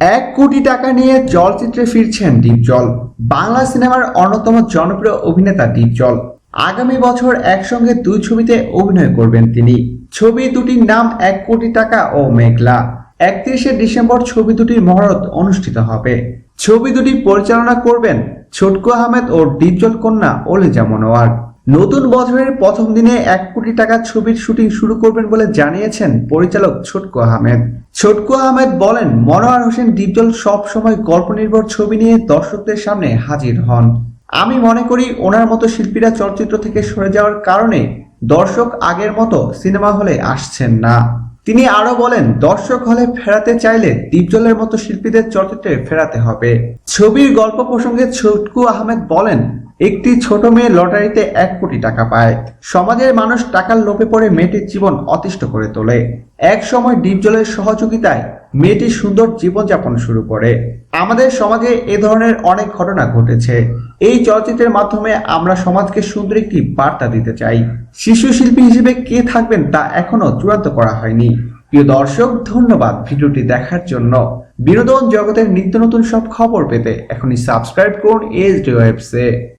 এক কোটি টাকা নিয়ে চলচ্চিত্রে ফিরছেন ডিপজল বাংলা সিনেমার অন্যতম জনপ্রিয় অভিনেতা ডিপজল আগামী বছর একসঙ্গে দুই ছবিতে অভিনয় করবেন তিনি। ছবি দুটির নাম এক কোটি টাকা ও মেঘলা। একত্রিশে ডিসেম্বর ছবি দুটির মহরত অনুষ্ঠিত হবে। ছবি দুটি পরিচালনা করবেন ছোটকু আহমেদ ও ডিপজল কন্যা অলিজা মনোয়ার। নতুন বছরের প্রথম দিনে এক কোটি টাকা ছবির শুটিং শুরু করবেন বলে জানিয়েছেন পরিচালক ছোটকু আহমেদ। ছোটকু আহমেদ বলেন, মনোয়ার হোসেন ডিপজল সব সময় গল্প নির্ভর ছবি নিয়ে দর্শকদের সামনে হাজির হন। আমি মনে করি ওনার মতো শিল্পীরা চলচ্চিত্র থেকে সরে যাওয়ার কারণে দর্শক আগের মতো সিনেমা হলে আসছেন না। তিনি আরও বলেন, দর্শক হলে ফেরাতে চাইলে দীপজলের মতো শিল্পীদের চলচ্চিত্রে ফেরাতে হবে। ছবির গল্প প্রসঙ্গে ছোটকু আহমেদ বলেন একটি ছোট মেয়ে লটারিতে এক কোটি টাকা পায়। সমাজের মানুষ টাকার লোভে পড়ে মেয়েটির জীবন অতিষ্ঠ করে তোলে। এক সময় ডিপজলের সহযোগিতায় মেয়েটি সুন্দর জীবনযাপন শুরু করে। আমাদের সমাজে এ ধরনের অনেক ঘটনা ঘটেছে। এই চলচ্চিত্রের মাধ্যমে আমরা সমাজকে সুন্দর একটি বার্তা দিতে চাই। শিশু শিল্পী হিসেবে কে থাকবেন তা এখনও চূড়ান্ত করা হয়নি। প্রিয় দর্শক, ধন্যবাদ ভিডিওটি দেখার জন্য। বিনোদন জগতের নিত্য নতুন সব খবর পেতে এখনই সাবস্ক্রাইব করুন এস ডি ওয়েবসে